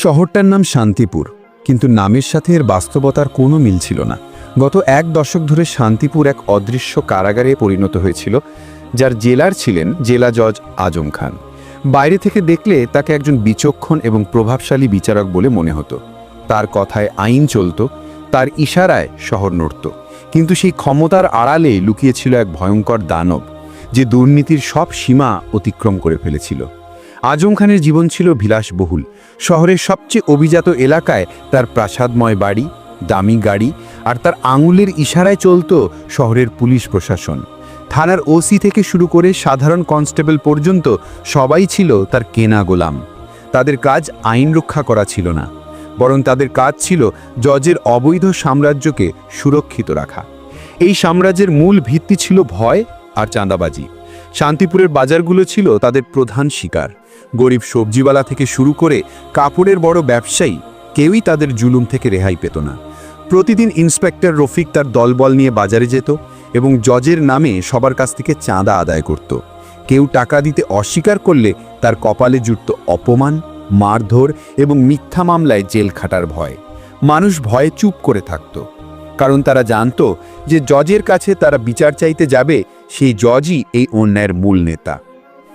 শহরটার নাম শান্তিপুর, কিন্তু নামের সাথে এর বাস্তবতার কোনো মিল ছিল না। গত এক দশক ধরে শান্তিপুর এক অদৃশ্য কারাগারে পরিণত হয়েছিল, যার জেলার ছিলেন জেলা জজ আজম খান। বাইরে থেকে দেখলে তাকে একজন বিচক্ষণ এবং প্রভাবশালী বিচারক বলে মনে হতো। তার কথায় আইন চলত, তার ইশারায় শহর নড়ত। কিন্তু সেই ক্ষমতার আড়ালে লুকিয়েছিল এক ভয়ঙ্কর দানব, যে দুর্নীতির সব সীমা অতিক্রম করে ফেলেছিল। আজম খানের জীবন ছিল বিলাসবহুল। শহরের সবচেয়ে অভিজাত এলাকায় তার প্রাসাদময় বাড়ি, দামি গাড়ি আর তার আঙুলের ইশারায় চলত শহরের পুলিশ প্রশাসন। থানার ওসি থেকে শুরু করে সাধারণ কনস্টেবল পর্যন্ত সবাই ছিল তার কেনা গোলাম। তাদের কাজ আইন রক্ষা করা ছিল না, বরং তাদের কাজ ছিল জজের অবৈধ সাম্রাজ্যকে সুরক্ষিত রাখা। এই সাম্রাজ্যের মূল ভিত্তি ছিল ভয় আর চাঁদাবাজি। শান্তিপুরের বাজারগুলো ছিল তাদের প্রধান শিকার। গরিব সবজিওয়ালা থেকে শুরু করে কাপড়ের বড় ব্যবসায়ী কেউই তাদের জুলুম থেকে রেহাই পেত না। প্রতিদিন ইন্সপেক্টর রফিক তার দলবল নিয়ে বাজারে যেত এবং জজের নামে সবার কাছ থেকে চাঁদা আদায় করত। কেউ টাকা দিতে অস্বীকার করলে তার কপালে জুটত অপমান, মারধর এবং মিথ্যা মামলায় জেল খাটার ভয়। মানুষ ভয়ে চুপ করে থাকত। কারণ তারা জানতো যে জজের কাছে তারা বিচার চাইতে যাবে, সেই জজই এই অন্যায়ের মূল নেতা।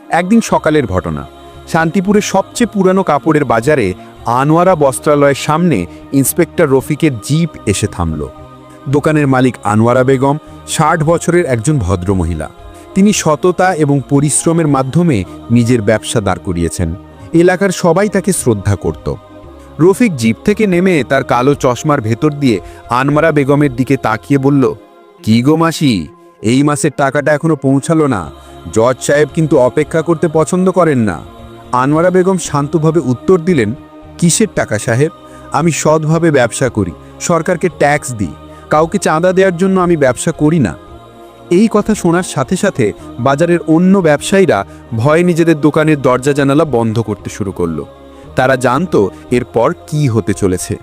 একদিন সকালের ঘটনা। শান্তিপুরের সবচেয়ে পুরানো কাপড়ের বাজারে আনোয়ারা বস্ত্রালয়ের সামনে ইন্সপেক্টর রফিকের জিপ এসে থামল। দোকানের মালিক আনোয়ারা বেগম, ষাট বছরের একজন ভদ্রমহিলা। তিনি সততা এবং পরিশ্রমের মাধ্যমে নিজের ব্যবসা দাঁড় করিয়েছেন। এলাকার সবাই তাকে শ্রদ্ধা করত। রফিক জিপ থেকে নেমে তার কালো চশমার ভেতর দিয়ে আনমারা বেগমের দিকে তাকিয়ে বলল, কি গো মাসি, এই মাসের টাকাটা এখনও পৌঁছালো না। জজ সাহেব কিন্তু অপেক্ষা করতে পছন্দ করেন না। আনোয়ারা বেগম শান্তভাবে উত্তর দিলেন, কিসের টাকা সাহেব? আমি সৎভাবে ব্যবসা করি, সরকারকে ট্যাক্স দিই। কাউকে চাঁদা দেওয়ার জন্য আমি ব্যবসা করি না। এই কথা শোনার সাথে সাথে বাজারের অন্য ব্যবসায়ীরা ভয়ে নিজেদের দোকানের দরজা জানালা বন্ধ করতে শুরু করল। তারা জানতো এরপর কি হতে চলেছে।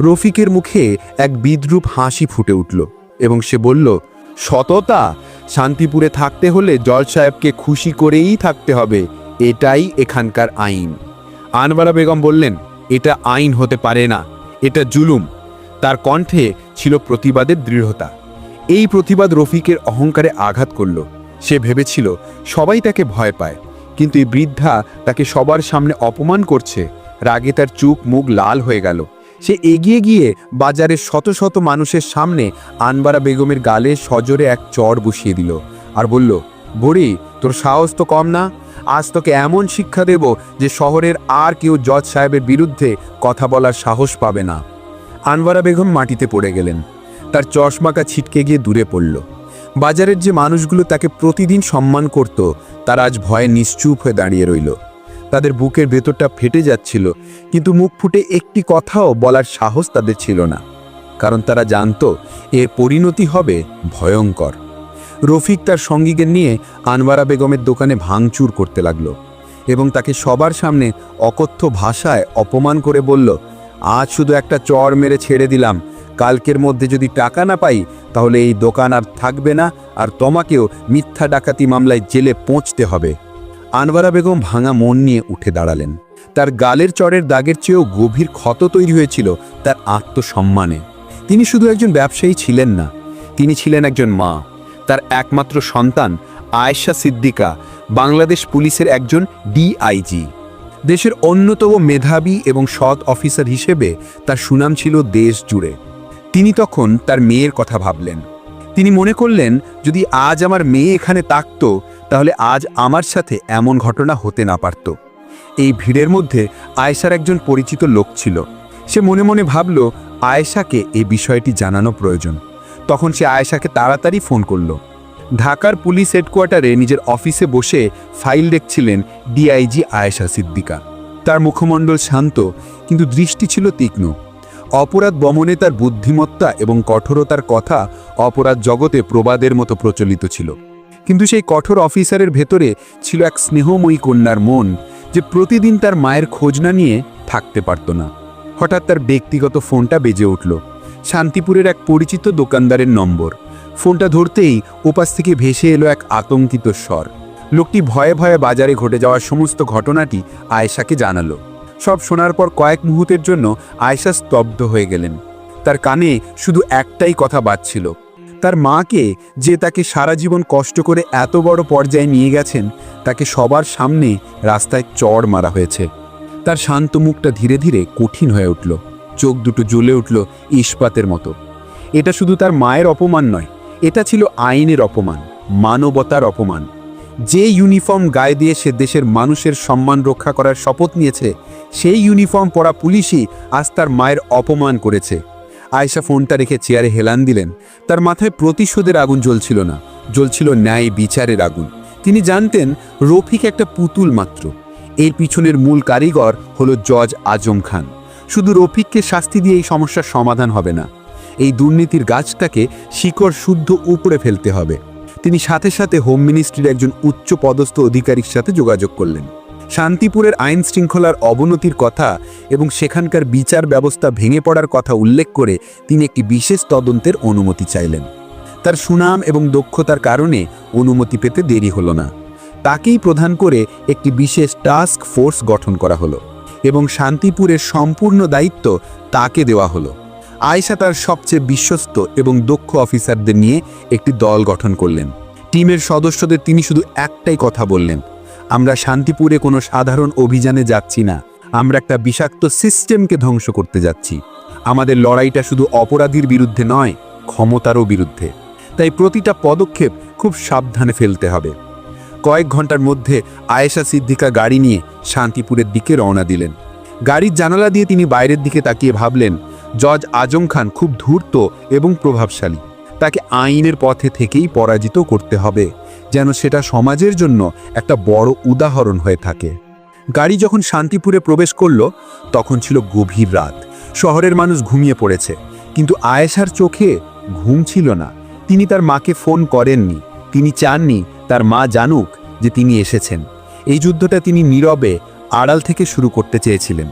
রফিকের মুখে এক বিদ্রুপ হাসি ফুটে উঠল এবং সে বলল, সততা, শান্তিপুরে থাকতে হলে জল সাহেবকে খুশি করেই থাকতে হবে। এটাই এখানকার আইন। আনবারা বেগম বললেন, এটা আইন হতে পারে না, এটা জুলুম। তার কণ্ঠে ছিল প্রতিবাদের দৃঢ়তা। এই প্রতিবাদ রফিকের অহংকারে আঘাত করল। সে ভেবেছিল, সবাই তাকে ভয় পায়। কিন্তু এই বৃদ্ধা তাকে সবার সামনে অপমান করছে। রাগে তার চুপ মুখ লাল হয়ে গেল। সে এগিয়ে গিয়ে বাজারের শত শত মানুষের সামনে আনবারা বেগমের গালে সজোরে এক চড় বসিয়ে দিল। আর বলল, বুড়ি, তোর সাহস তো কম না? আজ তোকে এমন শিক্ষা দেব যে শহরের আর কেউ জজ সাহেবের বিরুদ্ধে কথা বলার সাহস পাবে না। আনবারা বেগম মাটিতে পড়ে গেলেন। তার চশমাকা ছিটকে গিয়ে দূরে পড়ল। বাজারের যে মানুষগুলো তাকে প্রতিদিন সম্মান করত, তারা আজ ভয়ে নিশ্চুপ হয়ে দাঁড়িয়ে রইল। তাদের বুকের ভেতরটা ফেটে যাচ্ছিল, কিন্তু মুখ ফুটে একটি কথাও বলার সাহস তাদের ছিল না। কারণ তারা জানতো, এর পরিণতি হবে ভয়ঙ্কর। রফিক তার সঙ্গীকে নিয়ে আনবারা বেগমের দোকানে ভাঙচুর করতে লাগল এবং তাকে সবার সামনে অকথ্য ভাষায় অপমান করে বলল, আজ শুধু একটা চর মেরে ছেড়ে দিলাম। কালকের মধ্যে যদি টাকা না পাই, তাহলে এই দোকান আর থাকবে না আর তোমাকেও মিথ্যা ডাকাতি মামলায় জেলে পৌঁছতে হবে আনবারা বেগম ভাঙা মন নিয়ে উঠে দাঁড়ালেন। তার গালের চরের দাগের চেয়েও গভীর ক্ষত তৈরি হয়েছিল তার আত্মসম্মানে। তিনি শুধু একজন ব্যবসায়ী ছিলেন না, তিনি ছিলেন একজন মা। তার একমাত্র সন্তান আয়েশা সিদ্দিকা, বাংলাদেশ পুলিশের একজন ডিআইজি দেশের অন্যতম মেধাবী এবং সৎ অফিসার হিসেবে তার সুনাম ছিল দেশ জুড়ে। তিনি তখন তার মেয়ের কথা ভাবলেন। তিনি মনে করলেন, যদি আজ আমার মেয়ে এখানে তাকত তাহলে আজ আমার সাথে এমন ঘটনা হতে না পারত। এই ভিড়ের মধ্যে আয়েশার একজন পরিচিত লোক ছিল। সে মনে মনে ভাবল, আয়েশাকে এই বিষয়টি জানানো প্রয়োজন। তখন সে আয়েশাকে তাড়াতাড়ি ফোন করল। ঢাকার পুলিশ হেডকোয়ার্টারে নিজের অফিসে বসে ফাইল দেখছিলেন ডিআইজি আয়েশা সিদ্দিকা। তার মুখমণ্ডল শান্ত, কিন্তু দৃষ্টি ছিল তীক্ষ্ণ। অপরাধ বমনে তার বুদ্ধিমত্তা এবং কঠোরতার কথা অপরাধ জগতে প্রবাদের মতো প্রচলিত ছিল। কিন্তু সেই কঠোর অফিসারের ভেতরে ছিল এক স্নেহময়ী কন্যার মন যে প্রতিদিন তার মায়ের খোঁজ না নিয়ে থাকতে পারত না। হঠাৎ তার ব্যক্তিগত ফোনটা বেজে উঠল। শান্তিপুরের এক পরিচিত দোকানদারের নম্বর। ফোনটা ধরতেই ওপাশ থেকে ভেসে এলো এক আতঙ্কিত স্বর। লোকটি ভয়ে ভয়ে বাজারে ঘটে যাওয়ার সমস্ত ঘটনাটি আয়েশাকে জানালো। সব শোনার পর কয়েক মুহূর্তের জন্য আয়েশা স্তব্ধ হয়ে গেলেন। তার কানে শুধু একটাই কথা বাজছিল। তার মাকে যে তাকে সারা জীবন কষ্ট করে এত বড় পর্যায়ে নিয়ে গেছেন, তাকে সবার সামনে রাস্তায় চড় মারা হয়েছে। তার শান্ত মুখটা ধীরে ধীরে কঠিন হয়ে উঠল। চোখ দুটো জ্বলে উঠল ইস্পাতের মতো। এটা শুধু তার মায়ের অপমান নয়, এটা ছিল আইনের অপমান, মানবতার অপমান। যে ইউনিফর্ম গায়ে দিয়ে সে দেশের মানুষের সম্মান রক্ষা করার শপথ নিয়েছে, সেই ইউনিফর্ম পরা পুলিশই আজ তার মায়ের অপমান করেছে। আয়শা ফোনটা রেখে চেয়ারে হেলান দিলেন। তার মাথায় প্রতিশোধের আগুন জ্বলছিল না, জ্বলছিল ন্যায় বিচারের আগুন। তিনি জানতেন, রফিক একটা পুতুল মাত্র। এর পিছনের মূল কারিগর হলো জজ আজম খান। শুধু রফিককে শাস্তি দিয়ে এই সমস্যার সমাধান হবে না। এই দুর্নীতির গাছটাকে শিকড় শুদ্ধ উপড়ে ফেলতে হবে। তিনি সাথে সাথে হোম মিনিস্ট্রির একজন উচ্চ পদস্থ অধিকারীর সাথে যোগাযোগ করলেন। শান্তিপুরের আইন শৃঙ্খলার অবনতির কথা এবং সেখানকার বিচার ব্যবস্থা ভেঙে পড়ার কথা উল্লেখ করে তিনি একটি বিশেষ তদন্তের অনুমতি চাইলেন। তার সুনাম এবং দক্ষতার কারণে অনুমতি পেতে দেরি হলো না। তাকেই প্রধান করে একটি বিশেষ টাস্ক ফোর্স গঠন করা হলো। এবং শান্তিপুরের সম্পূর্ণ দায়িত্ব তাকে দেওয়া হলো। আয়শা তার সবচেয়ে বিশ্বস্ত এবং দক্ষ অফিসারদের নিয়ে একটি দল গঠন করলেন। টিমের সদস্যদের তিনি শুধু একটাই কথা বললেন, আমরা শান্তিপুরে কোনো সাধারণ অভিযানে যাচ্ছি না, আমরা একটা বিষাক্ত সিস্টেমকে ধ্বংস করতে যাচ্ছি। আমাদের লড়াইটা শুধু অপরাধীর বিরুদ্ধে নয়, ক্ষমতারও বিরুদ্ধে। তাই প্রতিটা পদক্ষেপ খুব সাবধানে ফেলতে হবে। কয়েক ঘণ্টার মধ্যে আয়েশা সিদ্দিকা গাড়ি নিয়ে শান্তিপুরের দিকে রওনা দিলেন। গাড়ির জানালা দিয়ে তিনি বাইরের দিকে তাকিয়ে ভাবলেন, জজ আজম খান খুব ধূর্ত এবং প্রভাবশালী। তাকে আইনের পথে থেকেই পরাজিত করতে হবে, যেন সেটা সমাজের জন্য একটা বড় উদাহরণ হয়ে থাকে। গাড়ি যখন শান্তিপুরে প্রবেশ করল, তখন ছিল গভীর রাত। শহরের মানুষ ঘুমিয়ে পড়েছে, কিন্তু আয়েশার চোখে ঘুম ছিল না। তিনি তার মাকে ফোন করেননি, তিনি চাননি তার মা জানুক যে তিনি এসেছেন। এই যুদ্ধটা তিনি নীরবে আড়াল থেকে শুরু করতে চেয়েছিলেন।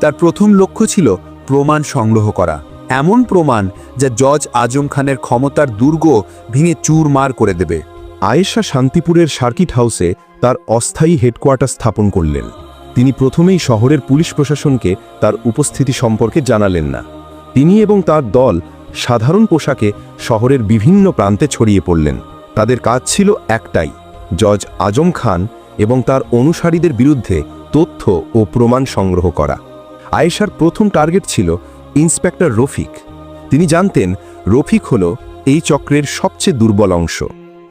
তার প্রথম লক্ষ্য ছিল প্রমাণ সংগ্রহ করা। এমন প্রমাণ যা জজ আজম খানের ক্ষমতার দুর্গ ভেঙে চুরমার করে দেবে। আয়েশা শান্তিপুরের সার্কিট হাউসে তার অস্থায়ী হেডকোয়ার্টার স্থাপন করলেন। তিনি প্রথমেই শহরের পুলিশ প্রশাসনকে তার উপস্থিতি সম্পর্কে জানালেন না। তিনি এবং তার দল সাধারণ পোশাকে শহরের বিভিন্ন প্রান্তে ছড়িয়ে পড়লেন। তাদের কাজ ছিল একটাই, জজ আজম খান এবং তার অনুসারীদের বিরুদ্ধে তথ্য ও প্রমাণ সংগ্রহ করা। আয়েশার প্রথম টার্গেট ছিল ইন্সপেক্টর রফিক। তিনি জানতেন রফিক হল এই চক্রের সবচেয়ে দুর্বল অংশ।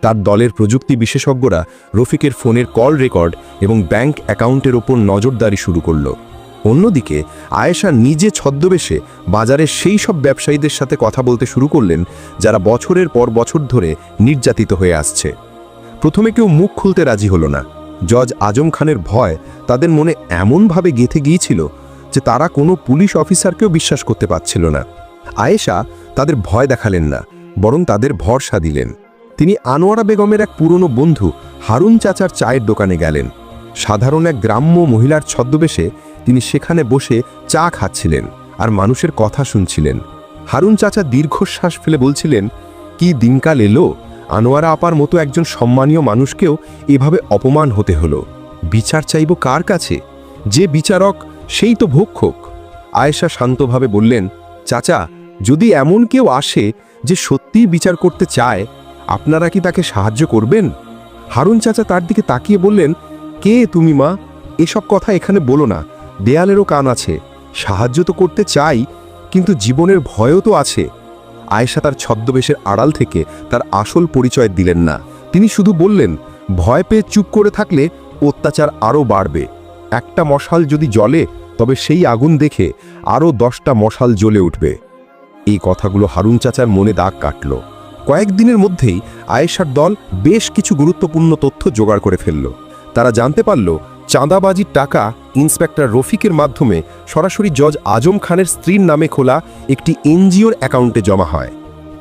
তার দলের প্রযুক্তি বিশেষজ্ঞরা রফিকের ফোনের কল রেকর্ড এবং ব্যাংক অ্যাকাউন্টের ওপর নজরদারি শুরু করল। অন্যদিকে আয়েশা নিজে ছদ্মবেশে বাজারের সেই সব ব্যবসায়ীদের সাথে কথা বলতে শুরু করলেন, যারা বছরের পর বছর ধরে নির্যাতিত হয়ে আসছে। প্রথমে কেউ মুখ খুলতে রাজি হলো না। জজ আজম খানের ভয় তাদের মনে এমনভাবে গেঁথে গিয়েছিল যে তারা কোনো পুলিশ অফিসারকেও বিশ্বাস করতে পারছিল না। আয়েশা তাদের ভয় দেখালেন না, বরং তাদের ভরসা দিলেন। তিনি আনোয়ারা বেগমের এক পুরনো বন্ধু, হারুন চাচার চায়ের দোকানে গেলেন। সাধারণ এক গ্রাম্য মহিলার ছদ্মবেশে তিনি সেখানে বসে চা খাচ্ছিলেন আর মানুষের কথা শুনছিলেন। হারুন চাচা দীর্ঘশ্বাস ফেলে বলছিলেন, কি দিনকাল এলো? আনোয়ারা আপার মতো একজন সম্মানীয় মানুষকেও এভাবে অপমান হতে হলো। বিচার চাইব কার কাছে? যে বিচারক, সেই তো ভক্ষক আয়েশা শান্তভাবে বললেন, চাচা, যদি এমন কেউ আসে যে সত্যিই বিচার করতে চায়, আপনারা কি তাকে সাহায্য করবেন? হারুন চাচা তার দিকে তাকিয়ে বললেন, কে তুমি মা? এসব কথা এখানে বলো না। দেয়ালেরও কান আছে। সাহায্য তো করতে চাই, কিন্তু জীবনের ভয়ও তো আছে। আয়েশা তার ছদ্মবেশের আড়াল থেকে তার আসল পরিচয় দিলেন না। তিনি শুধু বললেন, ভয় পেয়ে চুপ করে থাকলে অত্যাচার আরও বাড়বে। একটা মশাল যদি জ্বলে, তবে সেই আগুন দেখে আরও দশটা মশাল জ্বলে উঠবে। এই কথাগুলো হারুন চাচার মনে দাগ কাটল। কয়েকদিনের মধ্যেই আয়েশার দল বেশ কিছু গুরুত্বপূর্ণ তথ্য জোগাড় করে ফেলল। তারা জানতে পারল চাঁদাবাজির টাকা ইন্সপেক্টর রফিকের মাধ্যমে সরাসরি জজ আজম খানের স্ত্রীর নামে খোলা একটি এনজিওর অ্যাকাউন্টে জমা হয়।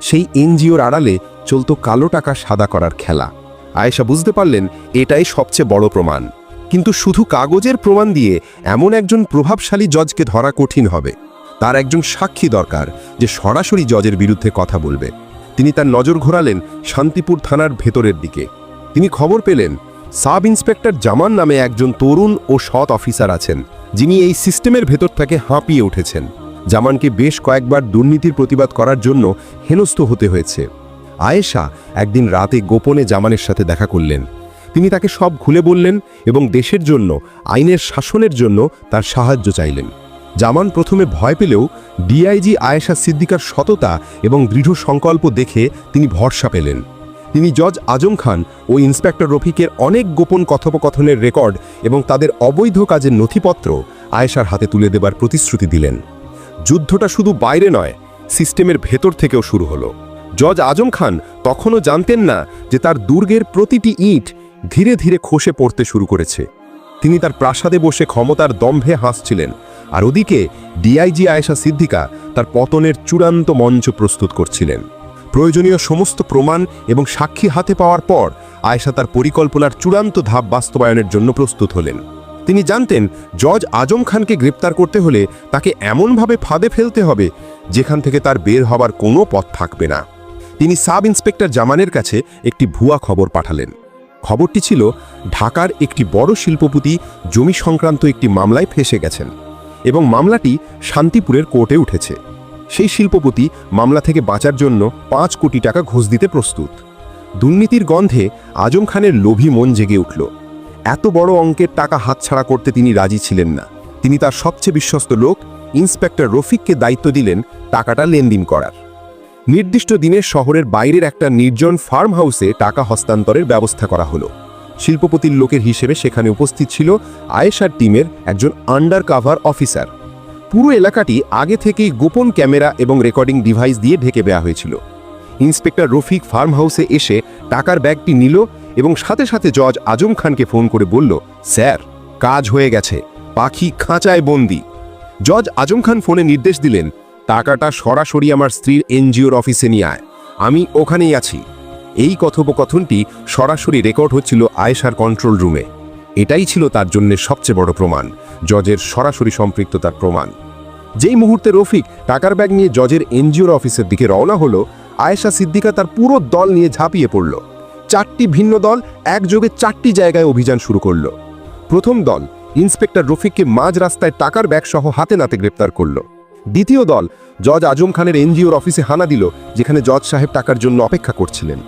সেই এনজিওর আড়ালে চলত কালো টাকা সাদা করার খেলা। আয়েশা বুঝতে পারলেন, এটাই সবচেয়ে বড় প্রমাণ। কিন্তু শুধু কাগজের প্রমাণ দিয়ে এমন একজন প্রভাবশালী জজকে ধরা কঠিন হবে। তার একজন সাক্ষী দরকার যে সরাসরি জজের বিরুদ্ধে কথা বলবে। তিনি তার নজর ঘোরালেন শান্তিপুর থানার ভেতরের দিকে। তিনি খবর পেলেন সাব ইন্সপেক্টর জামান নামে একজন তরুণ ও সৎ অফিসার আছেন, যিনি এই সিস্টেমের ভেতর থেকে হাঁপিয়ে উঠেছেন। জামানকে বেশ কয়েকবার দুর্নীতির প্রতিবাদ করার জন্য হেনস্থ হতে হয়েছে। আয়েশা একদিন রাতে গোপনে জামানের সাথে দেখা করলেন। তিনি তাকে সব খুলে বললেন এবং দেশের জন্য, আইনের শাসনের জন্য তার সাহায্য চাইলেন। জামান প্রথমে ভয় পেলেও ডিআইজি আয়েশা সিদ্দিকার সততা এবং দৃঢ় সংকল্প দেখে তিনি ভরসা পেলেন। তিনি জজ আজম খান ও ইন্সপেক্টর রফিকের অনেক গোপন কথোপকথনের রেকর্ড এবং তাদের অবৈধ কাজের নথিপত্র আয়েশার হাতে তুলে দেবার প্রতিশ্রুতি দিলেন। যুদ্ধটা শুধু বাইরে নয়, সিস্টেমের ভেতর থেকেও শুরু হলো। জজ আজম খান তখনও জানতেন না যে তার দুর্গের প্রতিটি ইট ধীরে ধীরে খসে পড়তে শুরু করেছে। তিনি তার প্রাসাদে বসে ক্ষমতার দম্ভে হাসছিলেন আর ওদিকে ডিআইজি আয়েশা সিদ্দিকা তার পতনের চূড়ান্ত মঞ্চ প্রস্তুত করছিলেন। প্রয়োজনীয় সমস্ত প্রমাণ এবং সাক্ষী হাতে পাওয়ার পর আয়েশা তার পরিকল্পনার চূড়ান্ত ধাপ বাস্তবায়নের জন্য প্রস্তুত হলেন। তিনি জানতেন, জজ আজম খানকে গ্রেপ্তার করতে হলে তাকে এমনভাবে ফাঁদে ফেলতে হবে, যেখান থেকে তার বের হবার কোনো পথ থাকবে না। তিনি সাব ইন্সপেক্টর জামানের কাছে একটি ভুয়া খবর পাঠালেন। খবরটি ছিল, ঢাকার একটি বড় শিল্পপতি জমি সংক্রান্ত একটি মামলায় ফেসে গেছেন এবং মামলাটি শান্তিপুরের কোর্টে উঠেছে। সেই শিল্পপতি মামলা থেকে বাঁচার জন্য পাঁচ কোটি টাকা ঘুষ দিতে প্রস্তুত। দুর্নীতির গন্ধে আজম খানের লোভী মন জেগে উঠল। এত বড় অঙ্কের টাকা হাতছাড়া করতে তিনি রাজি ছিলেন না। তিনি তার সবচেয়ে বিশ্বস্ত লোক, ইন্সপেক্টর রফিককে দায়িত্ব দিলেন টাকাটা লেনদেন করার। নির্দিষ্ট দিনে শহরের বাইরের একটা নির্জন ফার্ম হাউসে টাকা হস্তান্তরের ব্যবস্থা করা হলো। শিল্পপতির লোকের হিসেবে সেখানে উপস্থিত ছিল আয়েশার টিমের একজন আন্ডার কাভার অফিসার। পুরো এলাকাটি আগে থেকেই গোপন ক্যামেরা এবং রেকর্ডিং ডিভাইস দিয়ে ঢেকে দেওয়া হয়েছিল। ইন্সপেক্টর রফিক ফার্ম হাউসে এসে টাকার ব্যাগটি নিল এবং সাথে সাথে জজ আজম খানকে ফোন করে বলল, স্যার, কাজ হয়ে গেছে। পাখি খাঁচায় বন্দি। জজ আজম খান ফোনে নির্দেশ দিলেন, টাকাটা সরাসরি আমার স্ত্রীর এনজিওর অফিসে নিয়ে আয়। আমি ওখানেই আছি। এই কথোপকথনটি সরাসরি রেকর্ড হচ্ছিল আয়েশার কন্ট্রোল রুমে। এটাই ছিল তার জন্য সবচেয়ে বড় প্রমাণ, জজের সরাসরি সম্পৃক্ততার প্রমাণ। যেই মুহূর্তে রফিক টাকার ব্যাগ নিয়ে জজের এনজিওর অফিসের দিকে রওনা হলো, আয়েশা সিদ্দিকা তার পুরো দল নিয়ে ঝাঁপিয়ে পড়ল। চারটি ভিন্ন দল একযোগে চারটি জায়গায় অভিযান শুরু করল। প্রথম দল ইন্সপেক্টর রফিককে মাঝ রাস্তায় টাকার ব্যাগ সহ হাতে নাতে গ্রেপ্তার করল। দ্বিতীয় দল জজ আজম খানের এনজিওর অফিসে হানা দিল, যেখানে জজ সাহেব টাকার জন্য অপেক্ষা করছিলেন।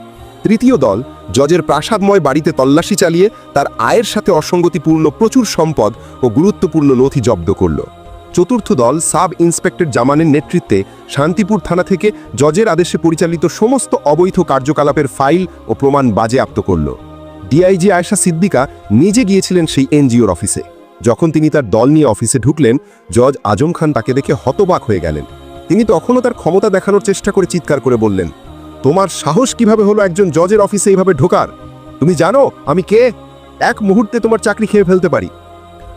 তৃতীয় দল, জজের প্রাসাদময় বাড়িতে তল্লাশি চালিয়ে তার আয়ের সাথে অসঙ্গতিপূর্ণ প্রচুর সম্পদ ও গুরুত্বপূর্ণ নথি জব্দ করল। চতুর্থ দল সাব ইন্সপেক্টর জামানের নেতৃত্বে শান্তিপুর থানা থেকে জজের আদেশে পরিচালিত সমস্ত অবৈধ কার্যকলাপের ফাইল ও প্রমাণ বাজেয়াপ্ত করল। ডিআইজি আয়েশা সিদ্দিকা নিজে গিয়েছিলেন সেই এনজিওর অফিসে। যখন তিনি তার দল নিয়ে অফিসে ঢুকলেন, জজ আজম খান তাকে দেখে হতবাক হয়ে গেলেন। তিনি তখনও তার ক্ষমতা দেখানোর চেষ্টা করে চিৎকার করে বললেন তোমার সাহস কীভাবে হলো একজন জজের অফিসে এইভাবে ঢোকার? তুমি জানো, আমি কে? এক মুহূর্তে তোমার চাকরি খেয়ে ফেলতে পারি।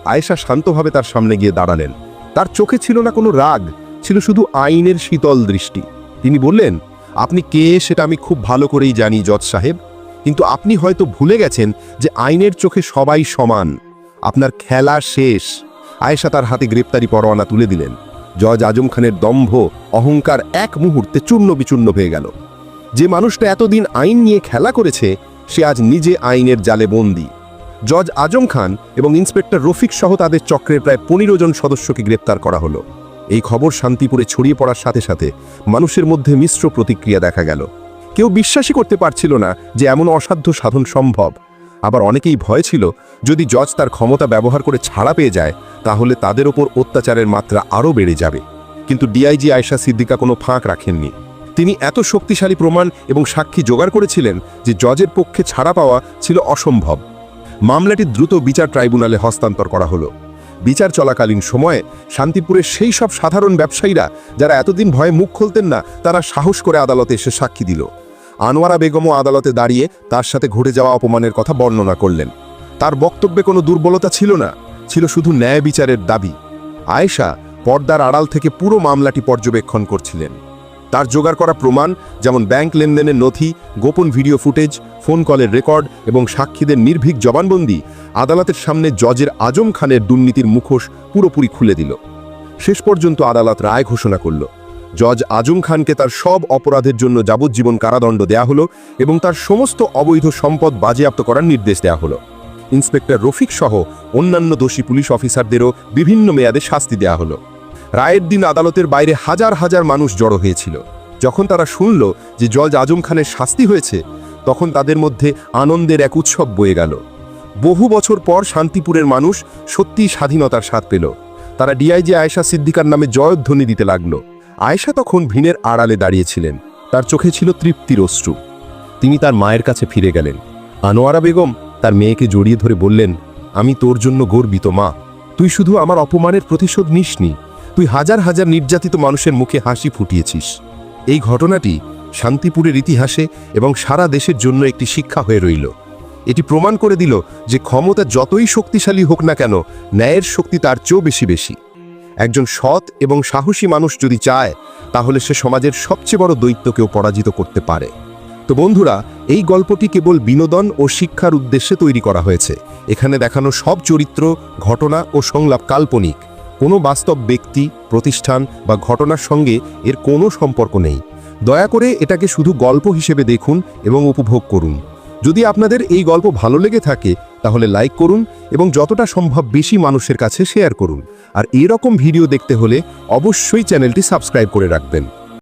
আয়েশা শান্তভাবে তার সামনে গিয়ে দাঁড়ালেন। তার চোখে ছিল না কোনো রাগ, ছিল শুধু আইনের শীতল দৃষ্টি। তিনি বললেন, আপনি কে সেটা আমি খুব ভালো করেই জানি, জজ সাহেব। কিন্তু আপনি হয়তো ভুলে গেছেন যে আইনের চোখে সবাই সমান। আপনার খেলা শেষ। আয়েশা তার হাতে গ্রেপ্তারি পরোয়ানা তুলে দিলেন। জজ আজম খানের দম্ভ, অহংকার এক মুহূর্তে চূর্ণ বিচূর্ণ হয়ে গেল। যে মানুষটা এতদিন আইন নিয়ে খেলা করেছে, সে আজ নিজে আইনের জালে বন্দী। জজ আজম খান এবং ইন্সপেক্টর রফিক সহ তাদের চক্রের প্রায় পনেরো জন সদস্যকে গ্রেপ্তার করা হলো। এই খবর শান্তিপুরে ছড়িয়ে পড়ার সাথে সাথে মানুষের মধ্যে মিশ্র প্রতিক্রিয়া দেখা গেল। কেউ বিশ্বাসই করতে পারছিল না যে এমন অসাধ্য সাধন সম্ভব। আবার অনেকেই ভয় ছিল, যদি জজ তার ক্ষমতা ব্যবহার করে ছাড়া পেয়ে যায়, তাহলে তাদের ওপর অত্যাচারের মাত্রা আরও বেড়ে যাবে। কিন্তু ডিআইজি আয়শা সিদ্দিকা কোনো ফাঁক রাখেননি। তিনি এত শক্তিশালী প্রমাণ এবং সাক্ষী জোগাড় করেছিলেন যে জজের পক্ষে ছাড়া পাওয়া ছিল অসম্ভব। মামলাটি দ্রুত বিচার ট্রাইব্যুনালে হস্তান্তর করা হলো। বিচার চলাকালীন সময়ে শান্তিপুরের সেই সব সাধারণ ব্যবসায়ীরা যারা এতদিন ভয়ে মুখ খুলতেন না, তারা সাহস করে আদালতে এসে সাক্ষী দিল। আনোয়ারা বেগমও আদালতে দাঁড়িয়ে তার সাথে ঘটে যাওয়া অপমানের কথা বর্ণনা করলেন। তার বক্তব্যে কোনো দুর্বলতা ছিল না, ছিল শুধু ন্যায় বিচারের দাবি। আয়েশা পর্দার আড়াল থেকে পুরো মামলাটি পর্যবেক্ষণ করছিলেন। তার জোগাড় করা প্রমাণ, যেমন ব্যাংক লেনদেনের নথি, গোপন ভিডিও ফুটেজ, ফোন কলের রেকর্ড এবং সাক্ষীদের নির্ভীক জবানবন্দি, আদালতের সামনে জজের আজম খানের দুর্নীতির মুখোশ পুরোপুরি খুলে দিল। শেষ পর্যন্ত আদালত রায় ঘোষণা করল। জজ আজম খানকে তার সব অপরাধের জন্য যাবজ্জীবন কারাদণ্ড দেয়া হলো এবং তার সমস্ত অবৈধ সম্পদ বাজেয়াপ্ত করার নির্দেশ দেয়া হলো। ইন্সপেক্টর রফিক সহ অন্যান্য দোষী পুলিশ অফিসারদেরও বিভিন্ন মেয়াদে শাস্তি দেওয়া হলো। রায়ের দিন আদালতের বাইরে হাজার হাজার মানুষ জড়ো হয়েছিল। যখন তারা শুনল যে জজ আজম খানের শাস্তি হয়েছে, তখন তাদের মধ্যে আনন্দের এক উৎসব বয়ে গেল। বহু বছর পর শান্তিপুরের মানুষ সত্যিই স্বাধীনতার স্বাদ পেল। তারা ডিআইজি আয়েশা সিদ্দিকার নামে জয়ধ্বনি দিতে লাগল। আয়েশা তখন ভিনের আড়ালে দাঁড়িয়েছিলেন। তার চোখে ছিল তৃপ্তির অশ্রু। তিনি তার মায়ের কাছে ফিরে গেলেন। আনোয়ারা বেগম তার মেয়েকে জড়িয়ে ধরে বললেন, আমি তোর জন্য গর্বিত মা। তুই শুধু আমার অপমানের প্রতিশোধ নিসনি। তুই হাজার হাজার নির্যাতিত মানুষের মুখে হাসি ফুটিয়েছিস। এই ঘটনাটি শান্তিপুরের ইতিহাসে এবং সারা দেশের জন্য একটি শিক্ষা হয়ে রইল। এটি প্রমাণ করে দিল যে ক্ষমতা যতই শক্তিশালী হোক না কেন, ন্যায়ের শক্তি তার চেয়েও বেশি বেশি। একজন সৎ এবং সাহসী মানুষ যদি চায়, তাহলে সে সমাজের সবচেয়ে বড় দৈত্যকেও পরাজিত করতে পারে। তো বন্ধুরা, এই গল্পটি কেবল বিনোদন ও শিক্ষার উদ্দেশ্যে তৈরি করা হয়েছে। এখানে দেখানো সব চরিত্র, ঘটনা ও সংলাপ কাল্পনিক। কোনো বাস্তব ব্যক্তি, প্রতিষ্ঠান বা ঘটনার সঙ্গে এর কোনো সম্পর্ক নেই। দয়া করে এটাকে শুধু গল্প হিসেবে দেখুন এবং উপভোগ করুন। যদি আপনাদের এই গল্প ভালো লেগে থাকে, তাহলে লাইক করুন এবং যতটা সম্ভব বেশি মানুষের কাছে শেয়ার করুন। আর এরকম ভিডিও দেখতে হলে অবশ্যই চ্যানেলটি সাবস্ক্রাইব করে রাখবেন।